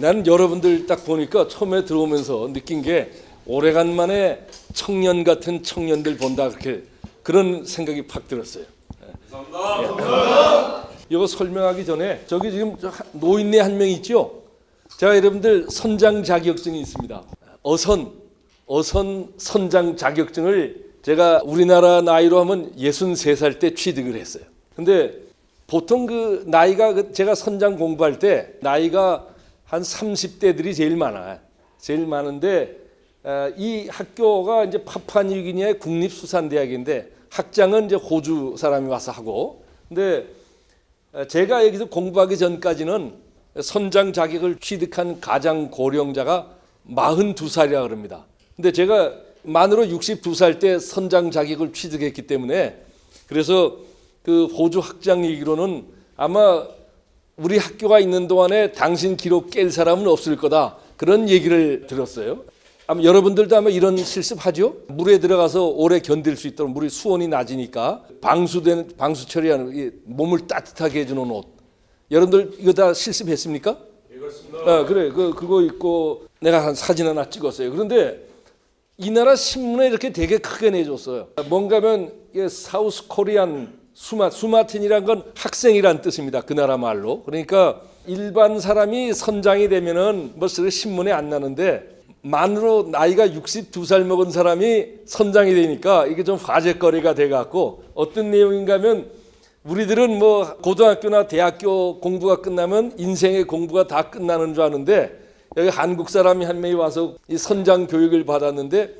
나는 여러분들 딱 보니까 처음에 들어오면서 느낀 게 오래간만에 청년 같은 청년들 본다 그렇게 그런 생각이 팍 들었어요. 감사합니다. 이거 설명하기 전에 저기 지금 노인네 한 명 있죠? 제가 여러분들 선장 자격증이 있습니다. 어선 어선 선장 자격증을 제가 우리나라 나이로 하면 63살 때 취득을 했어요. 근데 보통 그 나이가 그 제가 선장 공부할 때 나이가 한 30대들이 제일 많아요. 제일 많은데 어, 이 학교가 이제 파푸아니우기니아의 국립수산대학인데 학장은 이제 호주 사람이 와서 하고 근데 어, 제가 여기서 공부하기 전까지는 선장 자격을 취득한 가장 고령자가 42살이라 그럽니다. 근데 제가 만으로 62살 때 선장 자격을 취득했기 때문에 그래서 그 호주 학장 얘기로는 아마 우리 학교가 있는 동안에 당신 기록 깰 사람은 없을 거다. 그런 얘기를 들었어요. 아마 여러분들도 아마 이런 실습하죠? 물에 들어가서 오래 견딜 수 있도록 물이 수온이 낮으니까 방수된 방수 처리하는 이 몸을 따뜻하게 해주는 옷. 여러분들 이거 다 실습했습니까? 아, 그래. 그 그거 있고 내가 한 사진 하나 찍었어요. 그런데 이 나라 신문에 이렇게 되게 크게 내줬어요. 뭔가면 사우스 코리안 수마 수마틴이란 건 학생이란 뜻입니다. 그 나라 말로. 그러니까 일반 사람이 선장이 되면은 뭐 신문에 안 나는데 만으로 나이가 62살 먹은 사람이 선장이 되니까 이게 좀 화제거리가 돼 갖고 어떤 내용인가면 우리들은 뭐 고등학교나 대학교 공부가 끝나면 인생의 공부가 다 끝나는 줄 아는데 여기 한국 사람이 한 명이 와서 이 선장 교육을 받았는데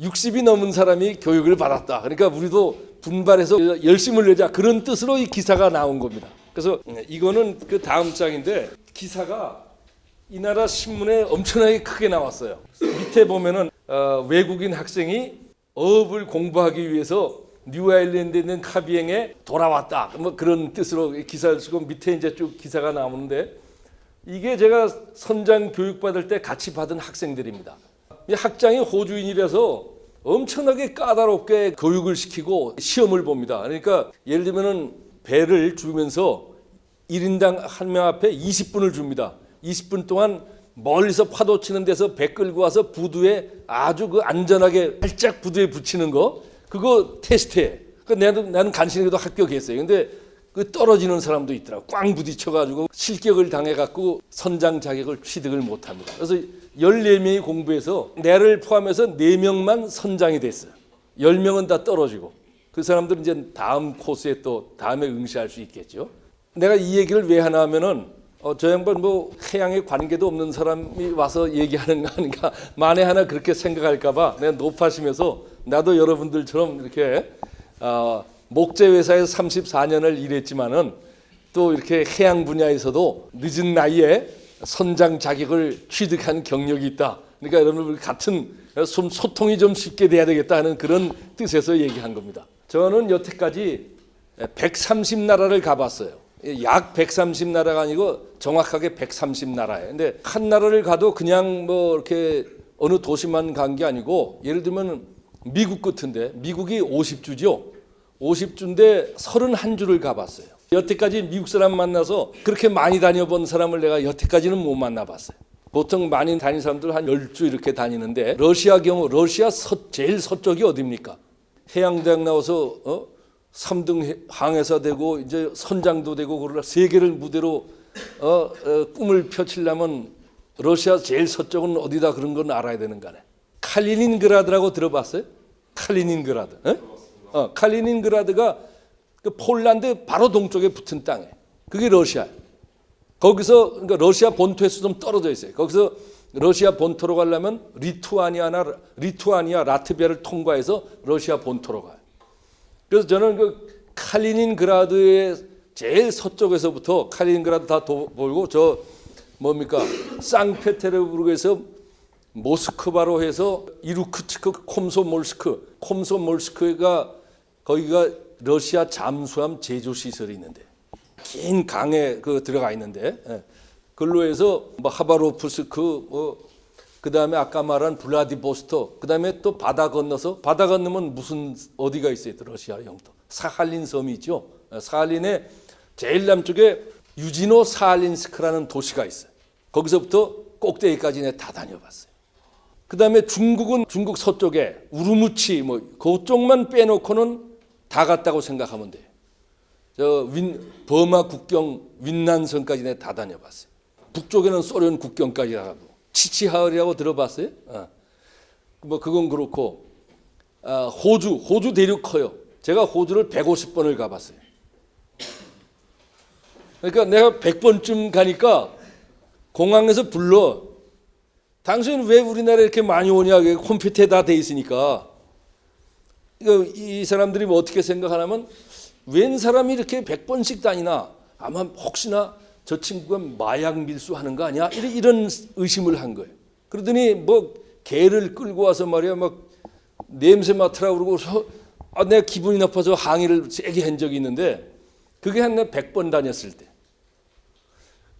60이 넘은 사람이 교육을 받았다. 그러니까 우리도 분발해서 열심을 내자 그런 뜻으로 이 기사가 나온 겁니다. 그래서 이거는 그 다음 장인데 기사가 이 나라 신문에 엄청나게 크게 나왔어요. 밑에 보면은 어, 외국인 학생이 어업을 공부하기 위해서 뉴아일랜드에 있는 카비행에 돌아왔다. 뭐 그런 뜻으로 기사를 쓰고 밑에 이제 쭉 기사가 나오는데 이게 제가 선장 교육 받을 때 같이 받은 학생들입니다. 이 학장이 호주인이라서 엄청나게 까다롭게 교육을 시키고 시험을 봅니다. 그러니까 예를 들면은 배를 주면서 1인당 한 명 앞에 20분을 줍니다. 20분 동안 멀리서 파도 치는 데서 배 끌고 와서 부두에 아주 그 안전하게 살짝 부두에 붙이는 거 그거 테스트해. 그 나는 나는 간신히도 합격했어요. 근데 그 떨어지는 사람도 있더라고. 꽝 부딪혀가지고 실격을 당해갖고 선장 자격을 취득을 못합니다. 그래서 14명이 공부해서 내를 포함해서 4명만 선장이 됐어요. 10명은 다 떨어지고 그 사람들은 이제 다음 코스에 또 다음에 응시할 수 있겠죠. 내가 이 얘기를 왜 하나 하면은 어, 저 양반 뭐 해양에 관계도 없는 사람이 와서 얘기하는 거 아닌가 만에 하나 그렇게 생각할까봐 내가 높아지면서 나도 여러분들처럼 이렇게 어, 목재 회사에서 34년을 일했지만은 또 이렇게 해양 분야에서도 늦은 나이에 선장 자격을 취득한 경력이 있다. 그러니까 여러분들 같은 좀 소통이 좀 쉽게 돼야 되겠다 하는 그런 뜻에서 얘기한 겁니다. 저는 여태까지 130나라를 가봤어요. 약 130나라가 아니고 정확하게 130나라예요. 근데 한 나라를 가도 그냥 뭐 이렇게 어느 도시만 간 게 아니고 예를 들면 미국 같은데 미국이 50주죠. 50주인데 31주를 가봤어요. 여태까지 미국 사람 만나서 그렇게 많이 다녀본 사람을 내가 여태까지는 못 만나봤어요. 보통 많이 다니는 사람들 한 10주 이렇게 다니는데 러시아 경우 러시아 서, 제일 서쪽이 어디입니까? 해양대학 나와서 어? 3등 항해사 되고 이제 선장도 되고 그러라 세계를 무대로 어, 어, 꿈을 펼치려면 러시아 제일 서쪽은 어디다 그런 건 알아야 되는 거네. 칼리닌그라드라고 들어봤어요? 칼리닌그라드. 에? 어, 칼리닌그라드가 그 폴란드 바로 동쪽에 붙은 땅에 그게 러시아. 거기서 그러니까 러시아 본토에서 좀 떨어져 있어요. 거기서 러시아 본토로 가려면 리투아니아나 리투아니아 라트비아를 통과해서 러시아 본토로 가요. 그래서 저는 그 칼리닌그라드의 제일 서쪽에서부터 칼리닌그라드 다 돌고 저 뭡니까 상페테르부르크에서 모스크바로 해서 이루크츠크 콤소몰스크 콤소몰스크가 거기가 러시아 잠수함 제조 시설이 있는데 긴 강에 그 들어가 있는데 예. 그걸로 해서 뭐 하바로프스크 뭐 그다음에 아까 말한 블라디보스토 그다음에 또 바다 건너서 바다 건너면 무슨 어디가 있어요? 또 러시아 영토 사할린 섬이 있죠. 예, 사할린의 제일 남쪽에 유지노 사할린스크라는 도시가 있어요. 거기서부터 꼭대기까지 내다 다녀봤어요. 그 다음에 중국은 중국 서쪽에 우르무치 뭐 그쪽만 빼놓고는 다 갔다고 생각하면 돼요. 저 윈, 버마 국경 윈난선까지 내가 다 다녀봤어요. 북쪽에는 소련 국경까지 가고 치치하을이라고 들어봤어요? 어. 뭐 그건 그렇고 아, 호주 호주 대륙 커요. 제가 호주를 150번을 가봤어요. 그러니까 내가 100번쯤 가니까 공항에서 불러. 당신 왜 우리나라에 이렇게 많이 오냐? 컴퓨터에 다 돼 있으니까. 이 사람들이 뭐 어떻게 생각하냐면 웬 사람이 이렇게 100번씩 다니나? 아마 혹시나 저 친구가 마약 밀수하는 거 아니야? 이런, 의심을 한 거예요. 그러더니 뭐 개를 끌고 와서 말이야 막 냄새 맡으라 그러고 서 아, 내가 기분이 나빠서 항의를 세게 한 적이 있는데 그게 한 100번 다녔을 때.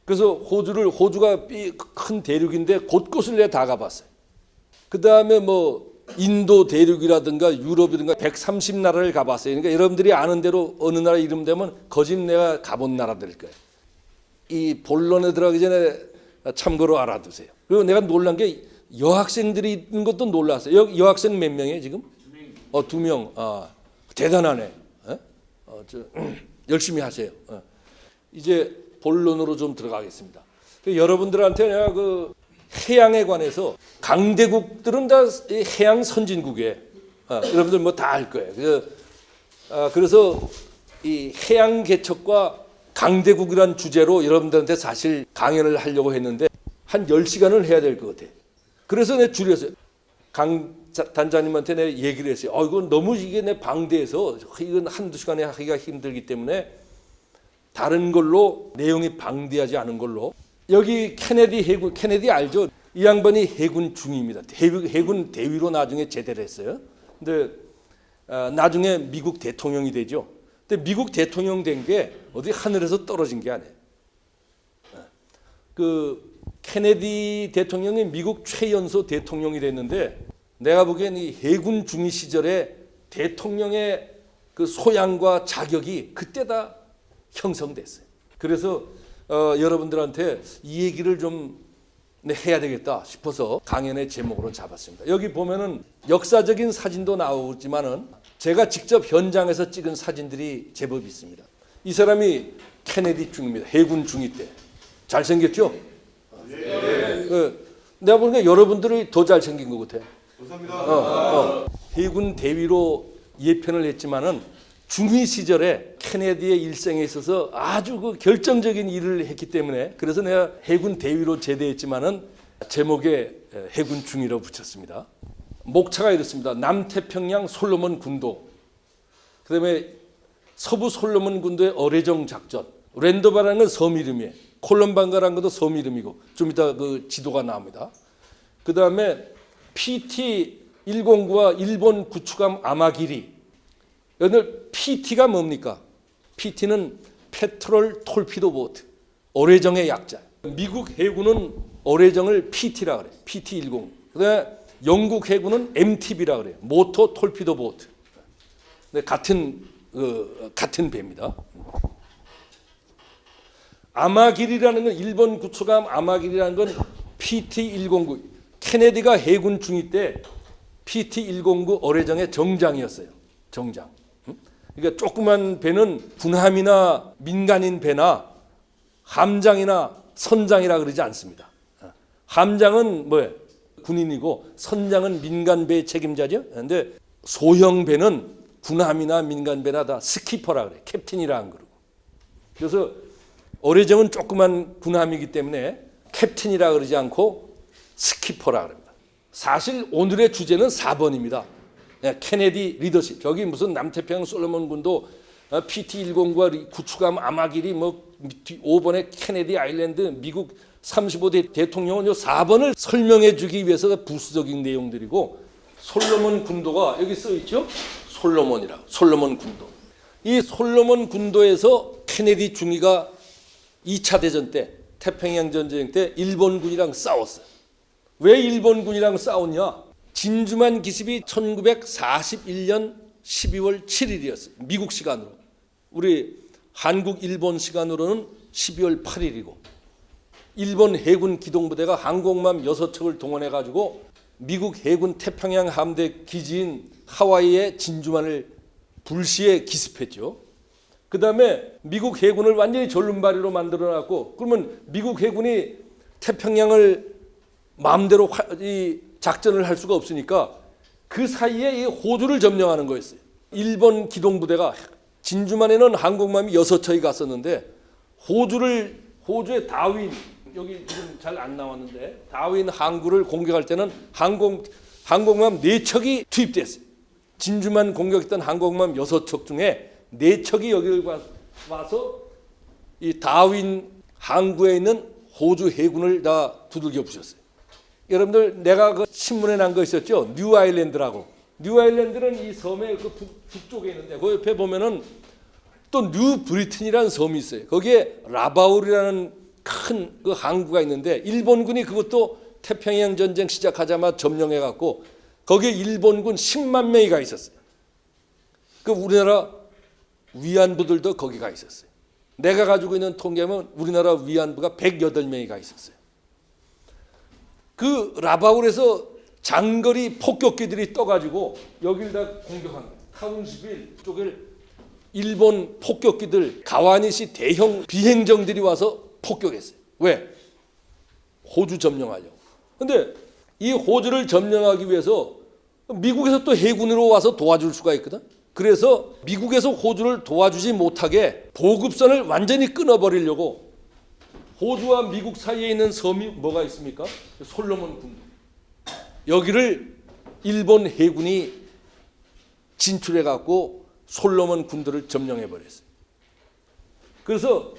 그래서 호주를 호주가 삐- 큰 대륙인데 곳곳을 내가 다 가봤어요. 그 다음에 뭐 인도 대륙이라든가 유럽이든가 130나라를 가봤어요. 그러니까 여러분들이 아는 대로 어느 나라 이름 되면 거짓 내가 가본 나라들 거예요. 이 본론에 들어가기 전에 참고로 알아두세요. 그리고 내가 놀란 게 여학생들이 있는 것도 놀랐어요. 여, 여학생 몇 명이에요 지금? 어 두 명. 아 대단하네. 어? 어, 저, 열심히 하세요. 어. 이제 본론으로 좀 들어가겠습니다. 그 여러분들한테 내가 그 해양에 관해서 강대국들은 다이 해양 선진국에 어, 여러분들 뭐 다 알 거예요. 그, 아, 그래서 이 해양 개척과 강대국이란 주제로 여러분들한테 사실 강연을 하려고 했는데 한 10시간을 해야 될 것 같아. 그래서 내가 줄였어요. 강 자- 단장님한테 내가 얘기를 했어요. 어, 이건 너무 이게 내 방대해서 이건 한두 시간에 하기가 힘들기 때문에 다른 걸로 내용이 방대하지 않은 걸로 여기 케네디 해군 케네디 알죠? 이 양반이 해군 중입니다. 해군, 해군 대위로 나중에 제대를 했어요. 근데 아, 나중에 미국 대통령이 되죠. 근데 미국 대통령 된 게 어디 하늘에서 떨어진 게 아니에요. 아, 그 케네디 대통령이 미국 최연소 대통령이 됐는데 내가 보기엔 이 해군 중위 시절에 대통령의 그 소양과 자격이 그때 다 형성됐어요. 그래서 어, 여러분들한테 이 얘기를 좀 네, 해야 되겠다 싶어서 강연의 제목으로 잡았습니다. 여기 보면은 역사적인 사진도 나오지만은 제가 직접 현장에서 찍은 사진들이 제법 있습니다. 이 사람이 케네디 중입니다. 해군 중위 때 잘생겼죠? 네. 내가 보니까 여러분들이 더 잘생긴 것 같아. 감사합니다. 어, 어. 해군 대위로 예편을 했지만은 중위 시절에 케네디의 일생에 있어서 아주 그 결정적인 일을 했기 때문에 그래서 내가 해군 대위로 제대했지만은 제목에 해군 중위로 붙였습니다. 목차가 이렇습니다. 남태평양 솔로몬 군도, 그다음에 서부 솔로몬 군도의 어뢰정 작전, 랜더바라는 건 섬 이름이에요. 콜럼반가라는 것도 섬 이름이고 좀 이따 그 지도가 나옵니다. 그 다음에 PT 109와 일본 구축함 아마기리. 여러분들 PT가 뭡니까? PT는 페트롤 톨피도 보트. 어뢰정의 약자. 미국 해군은 어뢰정을 PT라 그래. PT 10. 그다음에 영국 해군은 MTB라 그래요. 모터 톨피도 보트. 근데 같은 어, 같은 배입니다. 아마길이라는 건 일본 구축함 아마길이라는 건 PT109 케네디가 해군 중위 때 PT109 어뢰정의 정장이었어요. 정장. 응? 그러니까 조그만 배는 군함이나 민간인 배나 함장이나 선장이라 그러지 않습니다. 어. 함장은 뭐예요? 군인이고 선장은 민간 배 책임자죠. 그런데 소형 배는 군함이나 민간 배나 다 스키퍼라 그래. 캡틴이라 안 그러고. 그래서 어뢰정은 조그만 군함이기 때문에 캡틴이라 그러지 않고 스키퍼라 그럽니다. 사실 오늘의 주제는 4번입니다. 케네디 리더십. 저기 무슨 남태평양 솔로몬 군도 PT109와 구축함 아마길이 뭐 5번의 케네디 아일랜드 미국 35대 대통령은 요 4번을 설명해 주기 위해서 부수적인 내용들이고 솔로몬 군도가 여기 써 있죠? 솔로몬이라. 솔로몬 군도. 이 솔로몬 군도에서 케네디 중위가 2차 대전 때 태평양 전쟁 때 일본군이랑 싸웠어요. 왜 일본군이랑 싸웠냐? 진주만 기습이 1941년 12월 7일이었어요. 미국 시간으로. 우리 한국 일본 시간으로는 12월 8일이고 일본 해군 기동부대가 항공모함 6척을 동원해 가지고 미국 해군 태평양 함대 기지인 하와이의 진주만을 불시에 기습했죠. 그 다음에 미국 해군을 완전히 졸름발이로 만들어 놨고 그러면 미국 해군이 태평양을 마음대로 화- 이 작전을 할 수가 없으니까 그 사이에 이 호주를 점령하는 거였어요. 일본 기동부대가 진주만에는 항공모함이 여섯 척이 갔었는데 호주를 호주의 다윈 여기 지금 잘 안 나왔는데 다윈 항구를 공격할 때는 항공 항공모함 네 척이 투입됐어요. 진주만 공격했던 항공모함 여섯 척 중에 네 척이 여기를 와- 와서 이 다윈 항구에 있는 호주 해군을 다 두들겨 부셨어요. 여러분들 내가 그 신문에 난 거 있었죠? 뉴 아일랜드라고. 뉴 아일랜드는 이 섬의 그 북, 북쪽에 있는데 그 옆에 보면은 또 뉴 브리튼이라는 섬이 있어요. 거기에 라바울이라는 큰 그 항구가 있는데 일본군이 그것도 태평양 전쟁 시작하자마자 점령해 갖고 거기에 일본군 10만 명이 가 있었어요. 그 우리나라 위안부들도 거기 가 있었어요. 내가 가지고 있는 통계면 우리나라 위안부가 108명이 가 있었어요. 그 라바울에서 장거리 폭격기들이 떠가지고 여기를 다 공격한 거예요. 타운시빌 쪽을 일본 폭격기들 가와니시 대형 비행정들이 와서 폭격했어요. 왜? 호주 점령하려고. 근데 이 호주를 점령하기 위해서 미국에서 또 해군으로 와서 도와줄 수가 있거든. 그래서 미국에서 호주를 도와주지 못하게 보급선을 완전히 끊어버리려고 호주와 미국 사이에 있는 섬이 뭐가 있습니까? 솔로몬 군도. 여기를 일본 해군이 진출해 갖고 솔로몬 군도를 점령해 버렸어요. 그래서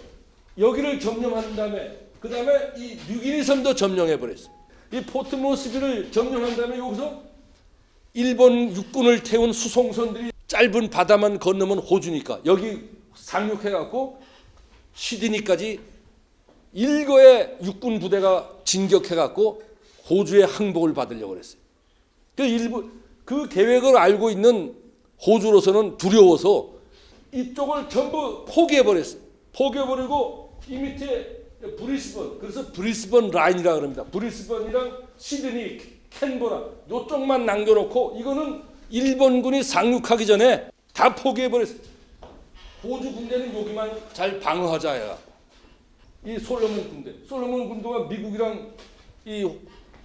여기를 점령한 다음에 그 다음에 이 뉴기니 섬도 점령해 버렸어요. 이 포트 모스비를 점령한 다음에 여기서 일본 육군을 태운 수송선들이 짧은 바다만 건너면 호주니까 여기 상륙해 갖고 시드니까지 일거의 육군 부대가 진격해 갖고 호주의 항복을 받으려고 그랬어요. 그 일부 그 계획을 알고 있는 호주로서는 두려워서 이쪽을 전부 포기해 버렸어요. 포기해 버리고 이 밑에 브리스번 그래서 브리스번 라인이라 그럽니다. 브리스번이랑 시드니, 캔버라 요쪽만 남겨놓고 이거는 일본군이 상륙하기 전에 다 포기해 버렸어요. 호주 군대는 여기만 잘 방어하자야. 이 솔로몬 군대, 솔로몬 군도가 미국이랑 이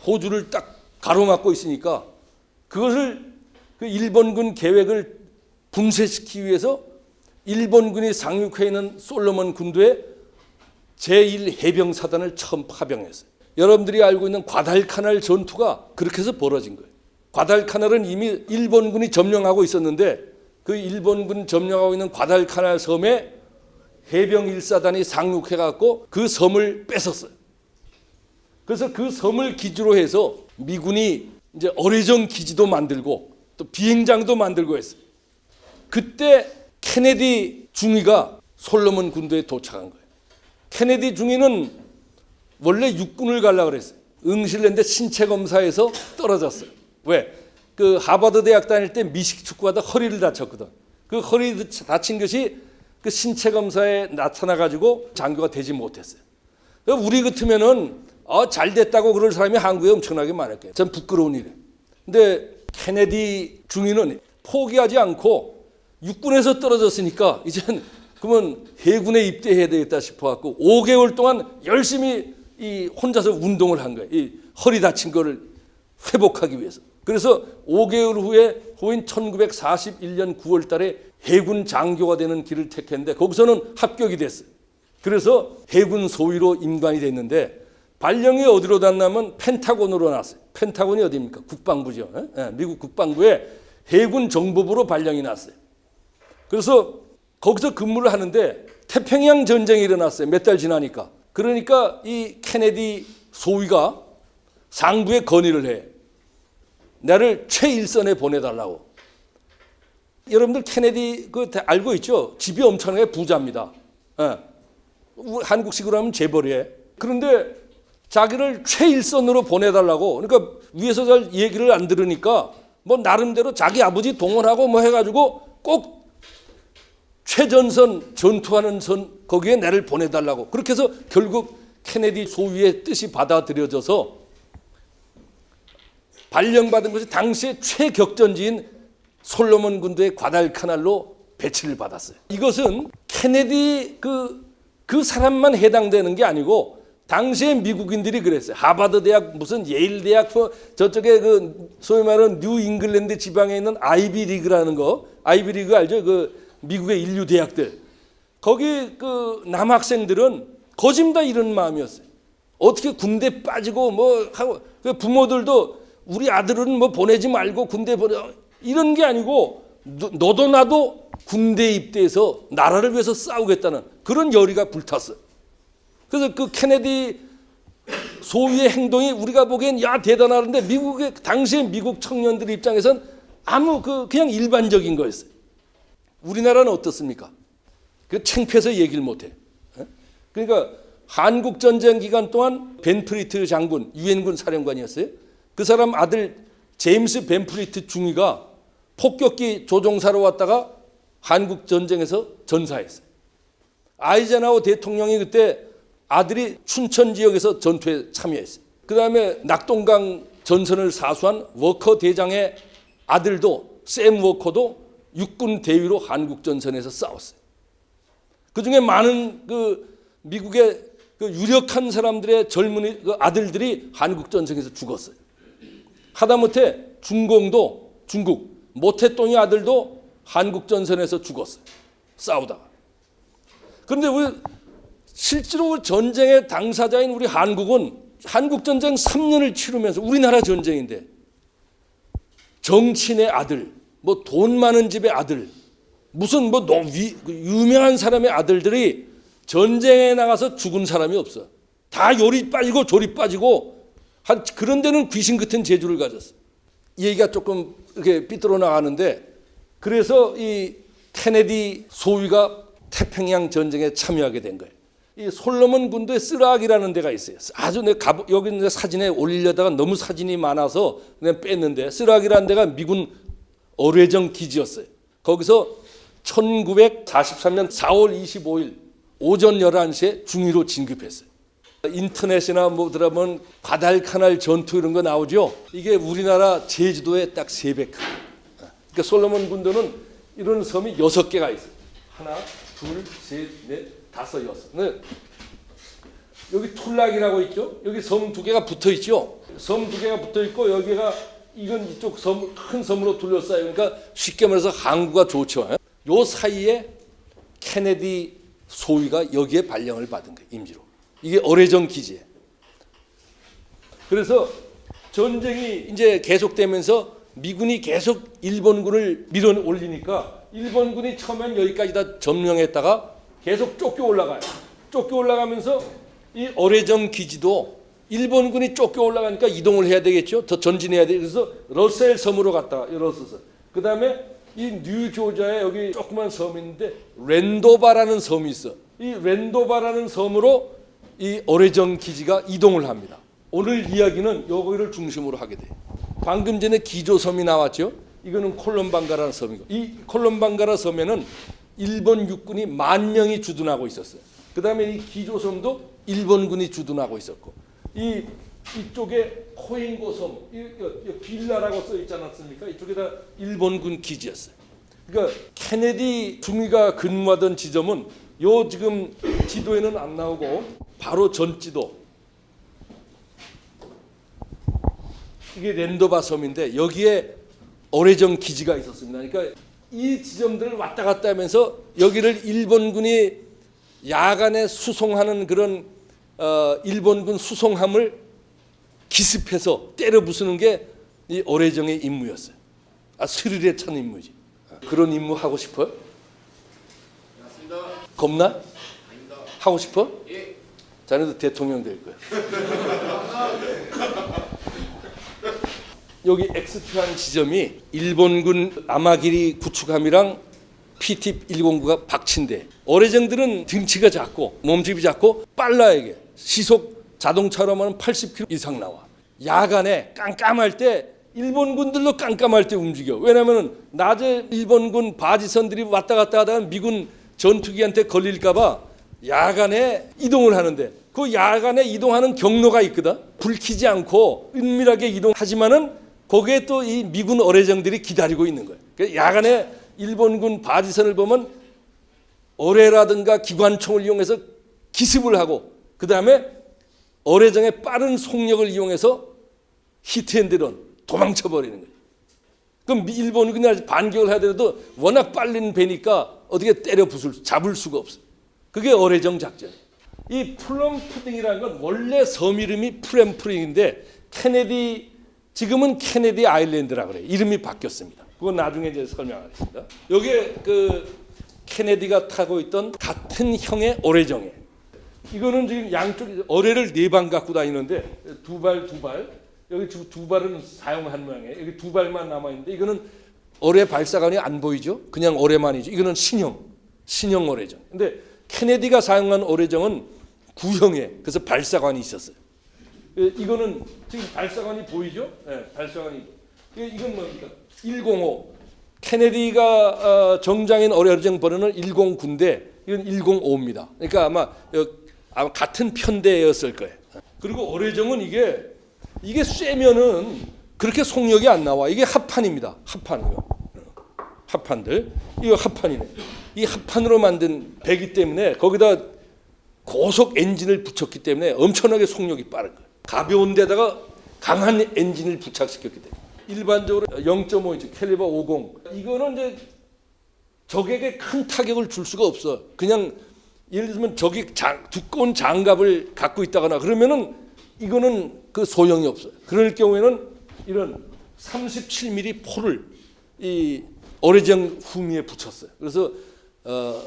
호주를 딱 가로막고 있으니까 그것을 그 일본군 계획을 분쇄시키기 위해서 일본군이 상륙해 있는 솔로몬 군도에 제1 해병 사단을 처음 파병했어요. 여러분들이 알고 있는 과달카날 전투가 그렇게 해서 벌어진 거예요. 과달카날은 이미 일본군이 점령하고 있었는데 그 일본군 점령하고 있는 과달카날 섬에 해병 1사단이 상륙해 갖고 그 섬을 뺏었어요. 그래서 그 섬을 기지로 해서 미군이 이제 어뢰정 기지도 만들고 또 비행장도 만들고 했어요. 그때 케네디 중위가 솔로몬 군도에 도착한 거예요. 케네디 중위는 원래 육군을 가려 그랬어요. 응시했는데 신체 검사에서 떨어졌어요. 왜? 그 하버드 대학 다닐 때 미식 축구하다 허리를 다쳤거든. 그 허리 다친 것이 그 신체 검사에 나타나 가지고 장교가 되지 못했어요. 우리 같으면은 어, 잘 됐다고 그럴 사람이 한국에 엄청나게 많을 거예요. 전 부끄러운 일이에요. 근데 케네디 중위는 포기하지 않고 육군에서 떨어졌으니까 이젠 그러면 해군에 입대해야 되겠다 싶어 갖고 5개월 동안 열심히 이 혼자서 운동을 한 거예요. 이 허리 다친 거를 회복하기 위해서. 그래서 5개월 후에 후인 1941년 9월 달에 해군 장교가 되는 길을 택했는데 거기서는 합격이 됐어요. 그래서 해군 소위로 임관이 됐는데 발령이 어디로 났냐면 펜타곤으로 났어요. 펜타곤이 어디입니까? 국방부죠. 예? 예, 미국 국방부에 해군 정보부로 발령이 났어요. 그래서 거기서 근무를 하는데 태평양 전쟁이 일어났어요. 몇 달 지나니까. 그러니까 이 케네디 소위가 상부에 건의를 해. 나를 최일선에 보내달라고. 여러분들 케네디 그다 알고 있죠? 집이 엄청나게 부자입니다. 예. 우- 한국식으로 하면 재벌이에요. 그런데 자기를 최일선으로 보내달라고. 그러니까 위에서 잘 얘기를 안 들으니까 뭐 나름대로 자기 아버지 동원하고 뭐 해가지고 꼭 최전선 전투하는 선 거기에 나를 보내달라고. 그렇게 해서 결국 케네디 소위의 뜻이 받아들여져서 발령받은 것이 당시의 최격전지인 솔로몬 군도의 과달카날로 배치를 받았어요. 이것은 케네디 그, 그 사람만 해당되는 게 아니고 당시에 미국인들이 그랬어요. 하버드 대학 무슨 예일 대학 뭐 저쪽에 그 소위 말하는 뉴 잉글랜드 지방에 있는 아이비 리그라는 거 아이비 리그 알죠? 그 미국의 인류 대학들 거기 그 남학생들은 거짐 다 이런 마음이었어요. 어떻게 군대 빠지고 뭐 하고 그 부모들도 우리 아들은 뭐 보내지 말고 군대 보내 이런 게 아니고 너- 너도 나도 군대 입대해서 나라를 위해서 싸우겠다는 그런 열의가 불탔어요. 그래서 그 케네디 소위의 행동이 우리가 보기엔 야 대단하는데 미국의 당시의 미국 청년들 입장에선 아무 그 그냥 일반적인 거였어요. 우리나라는 어떻습니까? 그 창피해서 얘기를 못해. 예? 그러니까 한국 전쟁 기간 동안 벤프리트 장군 유엔군 사령관이었어요. 그 사람 아들 제임스 벤프리트 중위가 폭격기 조종사로 왔다가 한국 전쟁에서 전사했어요. 아이젠하워 대통령이 그때 아들이 춘천 지역에서 전투에 참여했어요. 그 다음에 낙동강 전선을 사수한 워커 대장의 아들도 샘 워커도 육군 대위로 한국 전선에서 싸웠어요. 그 중에 많은 그 미국의 그 유력한 사람들의 젊은이 그 아들들이 한국 전쟁에서 죽었어요. 하다못해 중공도 중국 모태똥이 아들도 한국 전선에서 죽었어요. 싸우다가. 그런데 우리 실제로 전쟁의 당사자인 우리 한국은 한국 전쟁 3년을 치르면서 우리나라 전쟁인데 정치인의 아들, 뭐 돈 많은 집의 아들, 무슨 뭐그 유명한 사람의 아들들이 전쟁에 나가서 죽은 사람이 없어. 다 요리 빠지고 조리 빠지고 한 그런 데는 귀신 같은 재주를 가졌어. 이 얘기가 조금 이렇게 삐뚤어 나가는데 그래서 이 케네디 소위가 태평양 전쟁에 참여하게 된 거예요. 이 솔로몬 군도에 쓰락이라는 데가 있어요. 아주 내 가보, 여기 내 사진에 올리려다가 너무 사진이 많아서 그냥 뺐는데 쓰락이라는 데가 미군 어뢰정 기지였어요. 거기서 1943년 4월 25일 오전 11시에 중위로 진급했어요. 인터넷이나 뭐 들어보면 과달카날 전투 이런 거 나오죠. 이게 우리나라 제주도의 딱세 배 크고. 그러니까 솔로몬 군도는 이런 섬이 여섯 개가 있어요. 하나, 둘, 셋, 넷, 다섯, 여섯. 네. 여기 툴락이라고 있죠. 여기 섬 두 개가 붙어 있죠. 섬 두 개가 붙어 있고 여기가 이건 이쪽 섬 큰 섬으로 둘러싸여. 그러니까 쉽게 말해서 항구가 좋죠. 요 사이에 케네디 소위가 여기에 발령을 받은 거예요. 임시로. 이게 어뢰정 기지에. 그래서 전쟁이 이제 계속되면서 미군이 계속 일본군을 밀어 올리니까 일본군이 처음엔 여기까지 다 점령했다가 계속 쫓겨 올라가요. 쫓겨 올라가면서 이 어뢰정 기지도 일본군이 쫓겨 올라가니까 이동을 해야 되겠죠. 더 전진해야 돼. 그래서 러셀 섬으로 갔다가 러셀 그 다음에 이 뉴조지아에 여기 조그만 섬이 있는데 렌도바라는 섬이 있어. 이 렌도바라는 섬으로 이 어뢰정 기지가 이동을 합니다. 오늘 이야기는 여기를 중심으로 하게 돼요. 방금 전에 기조섬이 나왔죠. 이거는 콜롬방가라는 섬이고 이 콜롬방가라 섬에는 일본 육군이 만 명이 주둔하고 있었어요. 그 다음에 이 기조섬도 일본군이 주둔하고 있었고 이 이쪽에 코인고 섬, 이, 이, 이 빌라라고 써 있지 않았습니까? 이쪽에다 일본군 기지였어요. 그러니까 케네디 중위가 근무하던 지점은 요 지금 지도에는 안 나오고 바로 전 지도 이게 랜도바 섬인데 여기에 어뢰정 기지가 있었습니다. 그러니까 이 지점들을 왔다 갔다 하면서 여기를 일본군이 야간에 수송하는 그런 어, 일본군 수송함을 기습해서 때려 부수는 게 이 어뢰정의 임무였어요. 아 스릴에 찬 임무지. 그런 임무 하고 싶어요? 겁나? 하고 싶어? 예. 자네도 대통령 될 거야. 여기 X표한 지점이 일본군 아마기리 구축함이랑 PT 109가 박친대. 어뢰정들은 등치가 작고 몸집이 작고 빨라 이게 시속 자동차로만 80km 이상 나와. 야간에 깜깜할 때 일본군들도 깜깜할 때 움직여. 왜냐면은 낮에 일본군 바지선들이 왔다 갔다 하다가 미군 전투기한테 걸릴까봐 야간에 이동을 하는데 그 야간에 이동하는 경로가 있거든. 불 켜지 않고 은밀하게 이동하지만은 거기에 또 이 미군 어뢰정들이 기다리고 있는 거예요. 그 야간에 일본군 바지선을 보면 어뢰라든가 기관총을 이용해서 기습을 하고 그 다음에 어뢰정의 빠른 속력을 이용해서 히트앤드런 도망쳐 버리는 거예요. 그럼 미- 일본군이 아직 반격을 하더라도 워낙 빠른 배니까 어떻게 때려 부술 잡을 수가 없어. 그게 어뢰정 작전. 이 플럼 푸딩이라는 건 원래 섬 이름이 플럼푸딩인데 케네디 지금은 케네디 아일랜드라 그래요. 이름이 바뀌었습니다. 그건 나중에 이제 설명하겠습니다. 여기에 그 케네디가 타고 있던 같은 형의 어뢰정이에요. 이거는 지금 양쪽 어뢰를 네 방 갖고 다니는데 두 발 두 발 여기 두, 두 발은 사용한 모양이에요. 여기 두 발만 남아 있는데 이거는 어뢰 발사관이 안 보이죠? 그냥 어뢰만이죠. 이거는 신형 신형 어뢰정. 근데 케네디가 사용한 어뢰정은 구형에 그래서 발사관이 있었어요. 예, 이거는 지금 발사관이 보이죠? 네, 발사관이 이- 이건 뭡니까? 105 케네디가 어, 정장인 어뢰정 번호는 109인데 이건 105입니다. 그러니까 아마 여- 아마 같은 편대였을 거예요. 그리고 어뢰정은 이게 이게 쐬면은 그렇게 속력이 안 나와. 이게 합판입니다. 합판이요. 합판들. 이거 합판이네. 이 합판으로 만든 배기 때문에 거기다 고속 엔진을 붙였기 때문에 엄청나게 속력이 빠른 거예요. 가벼운 데다가 강한 엔진을 부착시켰기 때문에 일반적으로 0.5인치 캘리버 50 이거는 이제 적에게 큰 타격을 줄 수가 없어. 그냥 예를 들면 적이 장, 두꺼운 장갑을 갖고 있다거나 그러면은 이거는 그 소용이 없어요. 그럴 경우에는 이런 37mm 포를 이 어뢰정 후미에 붙였어요. 그래서 어,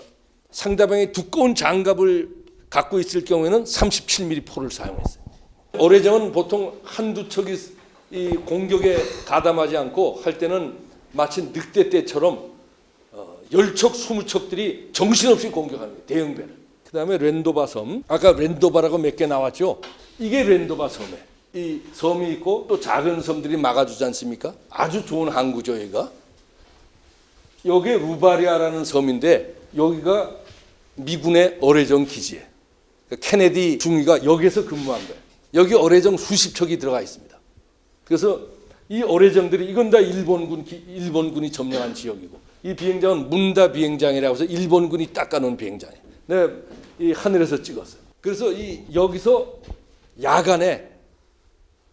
상대방이 두꺼운 장갑을 갖고 있을 경우에는 37mm 포를 사용했어요. 어뢰정은 보통 한두 척이 이 공격에 가담하지 않고 할 때는 마치 늑대 떼처럼 어, 열척 스무 척들이 정신없이 공격합니다. 대형배를. 그 다음에 렌도바 섬. 아까 렌도바라고 몇 개 나왔죠. 이게 렌도바 섬에 이 섬이 있고 또 작은 섬들이 막아주지 않습니까? 아주 좋은 항구죠, 여기가. 여기 루바리아라는 섬인데 여기가 미군의 어뢰정 기지에 케네디 중위가 여기서 근무한 거예요. 여기 어뢰정 수십 척이 들어가 있습니다. 그래서 이 어뢰정들이 이건 다 일본군 기- 일본군이 점령한 지역이고 이 비행장은 문다 비행장이라고 해서 일본군이 닦아놓은 비행장이에요. 내가 이 하늘에서 찍었어요. 그래서 이 여기서 야간에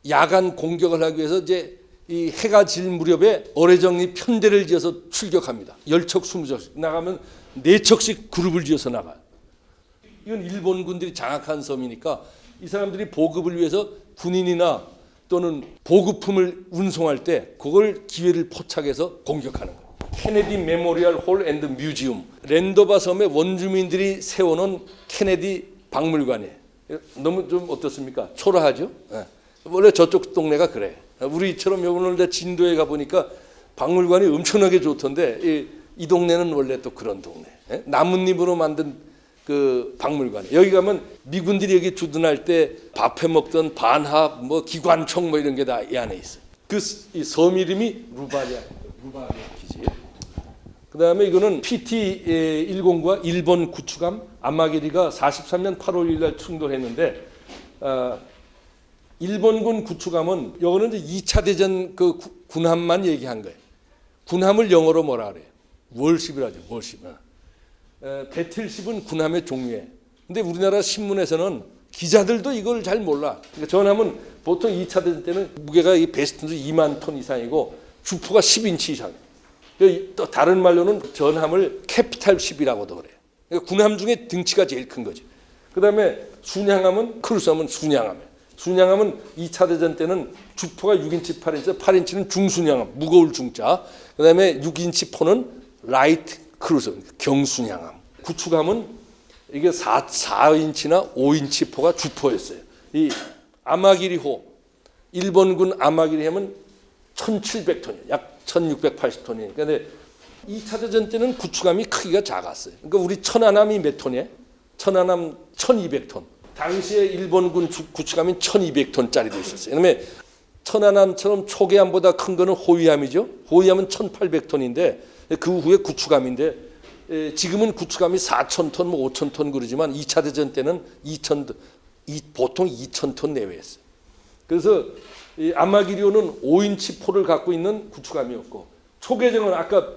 야간 공격을 하기 위해서 이제 이 해가 질 무렵에 어뢰정이 편대를 지어서 출격합니다. 열척 스무 척씩 나가면 네 척씩 그룹을 지어서 나가요. 이건 일본군들이 장악한 섬이니까 이 사람들이 보급을 위해서 군인이나 또는 보급품을 운송할 때 그걸 기회를 포착해서 공격하는 거예요. 케네디 메모리얼 홀 앤드 뮤지엄 랜도바 섬의 원주민들이 세워놓은 케네디 박물관이에요. 너무 좀 어떻습니까? 초라하죠? 예. 원래 저쪽 동네가 그래. 우리처럼 오늘 내 진도에 가 보니까 박물관이 엄청나게 좋던데 이, 이 동네는 원래 또 그런 동네. 예? 나뭇잎으로 만든 그 박물관. 여기 가면 미군들이 여기 주둔할 때 밥해 먹던 반합, 뭐 기관총 뭐 이런 게 다 이 안에 있어요. 그이섬 이름이 루바리아, 루바리아 기지. 그다음에 이거는 PT109와 일본 구축함 아마게리가 43년 8월 1일 날 충돌했는데 아, 일본군 구축함은 이거는 이제 2차 대전 그 구- 군함만 얘기한 거예요. 군함을 영어로 뭐라 그래요? 월십이라죠. 월십. 어. 에, 배틀십은 군함의 종류예요. 근데 우리나라 신문에서는 기자들도 이걸 잘 몰라. 그러니까 전함은 보통 2차 대전 때는 무게가 이 베스트도 2만 톤 이상이고 주포가 10인치 이상. 또 다른 말로는 전함을 캐피탈십이라고도 그래요. 그러니까 군함 중에 등치가 제일 큰 거죠. 그다음에 순양함은 크루스함은 순양함이에요. 순양함은 2차 대전 때는 주포가 6인치, 8인치, 8인치는 중순양함, 무거울 중자. 그다음에 6인치 포는 라이트 크루즈, 경순양함. 구축함은 이게 4, 4인치나 5인치 포가 주포였어요. 이 아마기리호, 일본군 아마기리함은 1,700톤이에요. 약 1,680톤이니까. 근데 2차 대전 때는 구축함이 크기가 작았어요. 그러니까 우리 천안함이 몇 톤이에요? 천안함 1,200톤. 당시에 일본군 주- 구축함이 1,200톤짜리도 있었어요. 그다음에 천안함처럼 초계함보다 큰 거는 호위함이죠. 호위함은 1,800톤인데 그 후에 구축함인데 에, 지금은 구축함이 4,000톤, 뭐 5,000톤 그러지만 2차 대전 때는 2,000, 이, 보통 2,000톤 내외였어요. 그래서 이 아마기리오는 5인치 포를 갖고 있는 구축함이었고 초계정은 아까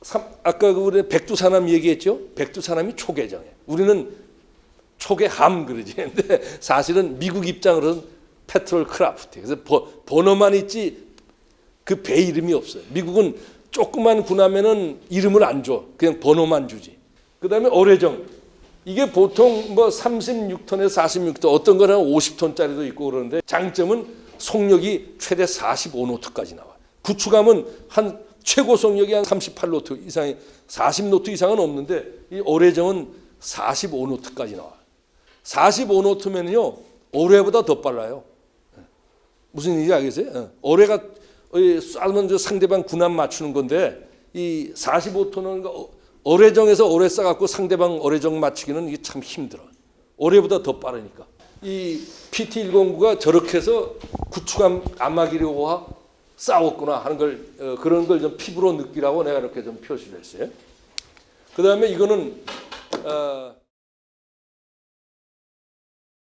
삼, 아까 그 우리 백두산함 얘기했죠. 백두산함이 초계정이에요. 우리는 초계함 그러지. 근데 사실은 미국 입장으로는 페트롤 크라프트. 그래서 버, 번호만 있지 그 배 이름이 없어요. 미국은 조그만 군함에는 이름을 안 줘. 그냥 번호만 주지. 그다음에 어뢰정. 이게 보통 뭐 36톤에서 46톤 어떤 거는 50톤짜리도 있고 그러는데 장점은 속력이 최대 45노트까지 나와. 구축함은 한 최고 속력이 한 38노트 이상이 40노트 이상은 없는데 이 어뢰정은 45노트까지 나와. 45노트면요 어뢰보다 더 빨라요. 무슨 얘기인지 알겠어요? 어. 어뢰가 쏴면 저 상대방 군함 맞추는 건데 이 45톤은 어뢰정에서 어뢰 쏴갖고 상대방 어뢰정 맞추기는 이게 참 힘들어. 어뢰보다 더 빠르니까. 이 PT109가 저렇게 해서 구축함 아마기료와 싸웠구나 하는 걸 어, 그런 걸 좀 피부로 느끼라고 내가 이렇게 좀 표시를 했어요. 그 다음에 이거는 어,